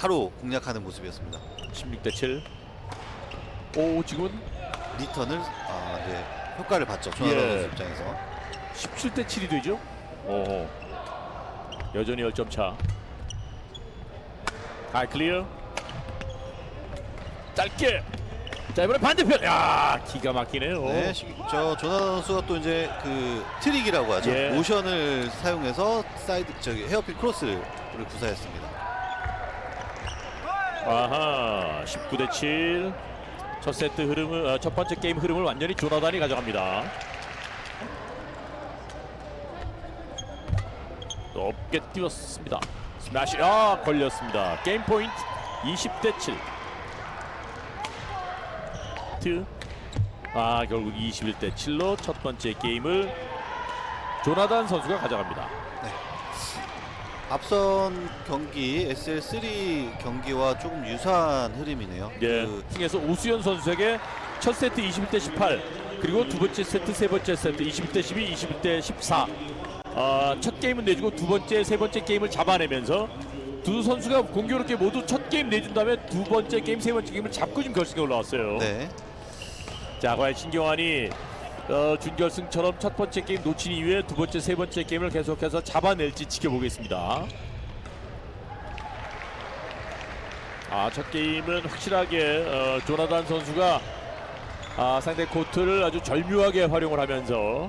바로 공략하는 모습이었습니다. 16대 7. 오 지금은 리턴을 아, 네. 효과를 봤죠. 조나단 예. 선수 입장에서. 17대 7이 되죠. 오. 여전히 10점 차. 아 클리어. 짧게. 자 이번에 반대편. 야 기가 막히네요. 네, 시- 저 조나단 선수가 또 이제 그 트릭이라고 하죠. 예. 모션을 사용해서 사이드 저기 헤어핀 크로스를 구사했습니다. 아하 19 대 7. 첫 세트 흐름을 어, 첫 번째 게임 흐름을 완전히 조나단이 가져갑니다. 높게 띄웠습니다. 스매시 아 걸렸습니다. 게임 포인트 20 대 7. 트. 아 결국 21대 7로 첫 번째 게임을 조나단 선수가 가져갑니다. 앞선 경기 SL3 경기와 조금 유사한 흐름이네요. 예. 그 승에서 오수연 선수에게 첫 세트 21대 18 그리고 두 번째 세트 세 번째 세트 21대 12 21대 14 아, 첫 게임은 내주고 두 번째 세 번째 게임을 잡아내면서 두 선수가 공교롭게 모두 첫 게임 내준 다음에 두 번째 게임 세 번째 게임을 잡고 지금 결승에 올라왔어요 네. 자 과연 신경환이 어, 준결승처럼 첫 번째 게임 놓친 이후에 두 번째 세 번째 게임을 계속해서 잡아낼지 지켜보겠습니다 아, 첫 게임은 확실하게 어, 조나단 선수가 아, 상대 코트를 아주 절묘하게 활용을 하면서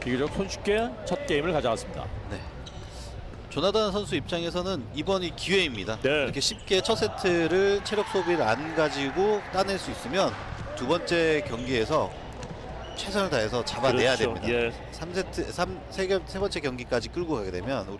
비교적 손쉽게 첫 게임을 가져갔습니다. 네. 조나단 선수 입장에서는 이번이 기회입니다. 네. 이렇게 쉽게 첫 세트를 체력 소비를 안 가지고 따낼 수 있으면 두 번째 경기에서 최선을 다해서 잡아내야 그렇죠. 됩니다. 예. 3세트 3, 세, 개- 세 번째 경기까지 끌고 가게 되면 우리